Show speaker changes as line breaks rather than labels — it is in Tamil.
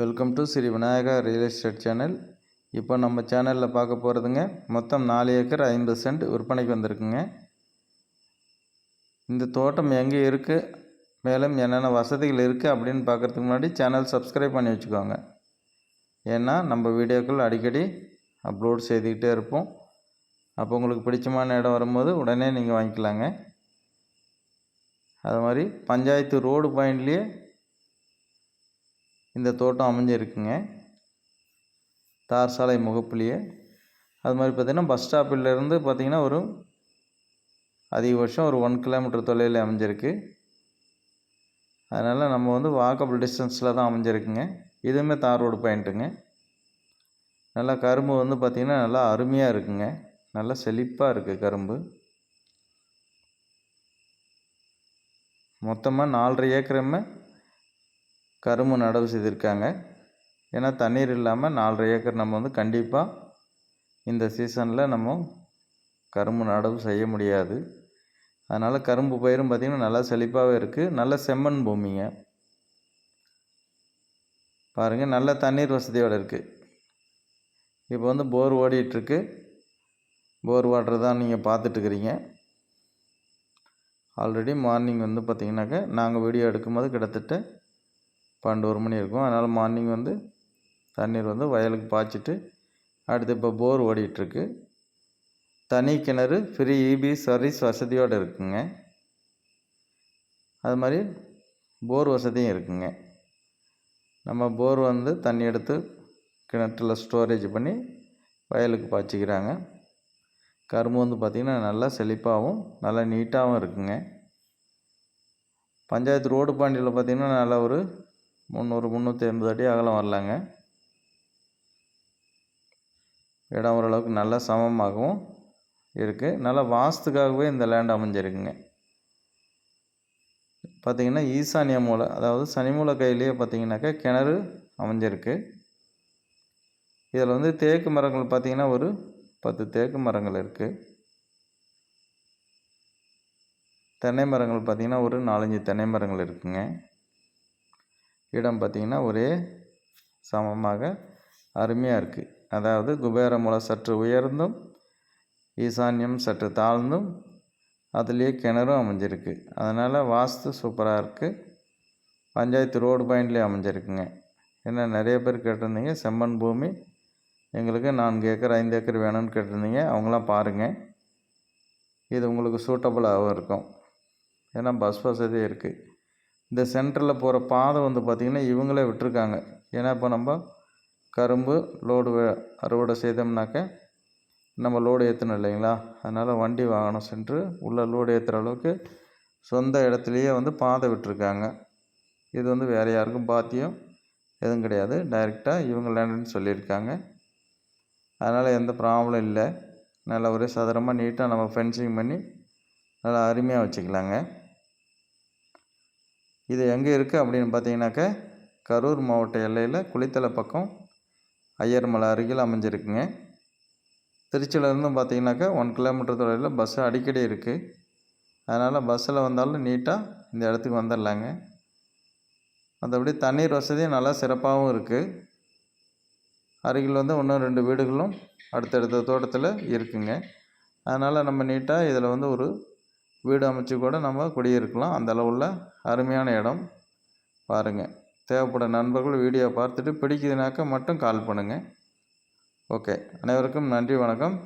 Welcome to Sri Vinayaka real estate channel இப்போ நம்ம சேனலில் பார்க்க போகிறதுங்க மொத்தம் நாலு ஏக்கர் ஐம்பது சென்ட் விற்பனைக்கு வந்திருக்குங்க. இந்த தோட்டம் எங்கே இருக்குது மேலும் என்னென்ன வசதிகள் இருக்குது அப்படின்னு பார்க்குறதுக்கு முன்னாடி சேனல் சப்ஸ்கிரைப் பண்ணி வச்சுக்கோங்க. ஏன்னா நம்ம வீடியோக்கள் அடிக்கடி அப்லோட் செய்துக்கிட்டே இருப்போம். அப்போ உங்களுக்கு பிடிச்சமான இடம் வரும்போது உடனே நீங்கள் வாங்கிக்கலாங்க. அது மாதிரி பஞ்சாயத்து ரோடு பாயிண்ட்லேயே இந்த தோட்டம் அமைஞ்சிருக்குங்க. தார் சாலை முகப்புலேயே. அது மாதிரி பார்த்திங்கன்னா பஸ் ஸ்டாப்பிலேருந்து பார்த்திங்கன்னா ஒரு அதிகபட்சம் ஒரு ஒன் கிலோமீட்டர் தொலைவில் அமைஞ்சிருக்கு. அதனால் நம்ம வந்து வாக்கபிள் டிஸ்டன்ஸில் தான் அமைஞ்சிருக்குங்க. இதுவுமே தார் ரோடு பாயிண்ட்டுங்க. நல்லா கரும்பு வந்து பார்த்திங்கன்னா நல்லா அருமையாக இருக்குங்க. நல்லா செழிப்பாக இருக்குது கரும்பு. மொத்தமாக நாலரை ஏக்கரமே கரும்பு நடவு செய்திருக்காங்க. ஏன்னா தண்ணீர் இல்லாமல் நாலரை ஏக்கர் நம்ம வந்து கண்டிப்பாக இந்த சீசனில் நம்ம கரும்பு நடவு செய்ய முடியாது. அதனால் கரும்பு பயிரும் பார்த்திங்கன்னா நல்லா செழிப்பாகவே இருக்குது நல்ல செம்மண் பூமிங்க. பாருங்கள் நல்ல தண்ணீர் வசதியோடு இருக்குது இப்போ வந்து போர் ஓடிட்டுருக்கு. போர் வாட்டர் தான் நீங்கள் பார்த்துட்டுருக்கிறீங்க ஆல்ரெடி மார்னிங் வந்து பார்த்திங்கனாக்கா நாங்கள் வீடியோ எடுக்கும்போது கிட்டத்தட்ட பன்னெண்டு ஒரு மணி இருக்கும். அதனால் மார்னிங் வந்து தண்ணீர் வந்து வயலுக்கு பாய்ச்சிட்டு அடுத்து இப்போ போர் ஓடிட்டுருக்கு. தனி கிணறு ஃப்ரீ இபி சர்வீஸ் வசதியோடு இருக்குங்க. அது மாதிரி போர் வசதியும் இருக்குங்க. நம்ம போர் வந்து தண்ணி எடுத்து கிணற்றுல ஸ்டோரேஜ் பண்ணி வயலுக்கு பாய்ச்சிக்கிறாங்க. கரும்பு வந்து பார்த்திங்கன்னா நல்லா செழிப்பாகவும் நல்லா நீட்டாகவும் இருக்குங்க. பஞ்சாயத்து ரோடு பாண்டியில் பார்த்திங்கன்னா நல்லா ஒரு முந்நூறு முந்நூற்றி ஐம்பது அடி அகலம் வரலாங்க. இடம் ஓரளவுக்கு நல்ல சமமாகவும் இருக்குது நல்லா வாஸ்துக்காகவே இந்த லேண்ட் அமைஞ்சிருக்குங்க. பார்த்திங்கன்னா ஈசானிய மூலை அதாவது சனி மூலை கையிலேயே பார்த்திங்கனாக்கா கிணறு அமைஞ்சிருக்கு. இதில் வந்து தேக்கு மரங்கள் பார்த்திங்கன்னா ஒரு பத்து தேக்கு மரங்கள் இருக்குது தென்னை மரங்கள் பார்த்திங்கன்னா ஒரு நாலஞ்சு தென்னை மரங்கள் இருக்குங்க. இடம் பார்த்திங்கன்னா ஒரே சமமாக அருமையாக இருக்குது அதாவது குபேர மூலை சற்று உயர்ந்தும் ஈசான்யம் சற்று தாழ்ந்தும் அதுலேயே கிணறும் அமைஞ்சிருக்கு. அதனால் வாஸ்து சூப்பராக இருக்குது பஞ்சாயத்து ரோடு பாயிண்ட்லேயே அமைஞ்சிருக்குங்க. ஏன்னா நிறைய பேர் கேட்டிருந்தீங்க செம்மண் பூமி. எங்களுக்கு நான்கு ஏக்கர் ஐந்து ஏக்கர் வேணும்னு கேட்டிருந்தீங்க. அவங்களாம் பாருங்கள் இது உங்களுக்கு சூட்டபுளாகவும் இருக்கும். ஏன்னா பஸ் வசதி இருக்குது இந்த சென்டரில் போகிற பாதை வந்து பார்த்திங்கன்னா இவங்களே விட்டுருக்காங்க. ஏன்னா இப்போ நம்ம கரும்பு லோடு அறுவடை செய்தோம்னாக்க நம்ம லோடு ஏற்றணும் இல்லைங்களா? அதனால் வண்டி வாகனம் சென்று உள்ளே லோடு ஏற்றுற அளவுக்கு சொந்த இடத்துலையே வந்து பாதை விட்டுருக்காங்க. இது வந்து வேறு யாருக்கும் பாத்தியம் எதுவும் கிடையாது. டைரெக்டாக இவங்க லேண்டுன்னு சொல்லியிருக்காங்க. அதனால் எந்த ப்ராப்ளம் இல்லை. நல்லா ஒரே சதுரமாக நீட்டாக நம்ம ஃபென்சிங் பண்ணி நல்லா அருமையாக வச்சுக்கலாங்க. இது எங்கே இருக்குது அப்படின்னு பார்த்தீங்கன்னாக்க கரூர் மாவட்ட எல்லையில் குளித்தலை பக்கம் ஐயர்மலை அருகில் அமைஞ்சிருக்குங்க. திருச்சியிலேருந்து பார்த்தீங்கன்னாக்கா ஒன் கிலோமீட்டர் தொலைவில் பஸ்ஸு அடிக்கடி இருக்குது அதனால் பஸ்ஸில் வந்தாலும் நீட்டாக இந்த இடத்துக்கு வந்துடலாங்க. மற்றபடி தண்ணீர் வசதியும் நல்லா சிறப்பாகவும் இருக்குது அருகில் வந்து இன்னும் ரெண்டு வீடுகளும் அடுத்தடுத்த தோட்டத்தில் இருக்குங்க. அதனால் நம்ம நீட்டாக இதில் வந்து ஒரு வீடு அமைச்சு கூட நம்ம குடியிருக்கலாம். அந்த அளவுள்ள அருமையான இடம் பாருங்கள் தேவைப்படும் நண்பர்கள் வீடியோ பார்த்துட்டு பிடிக்குதுனாக்கா மட்டும் கால் பண்ணுங்கள் ஓகே. அனைவருக்கும் நன்றி வணக்கம்.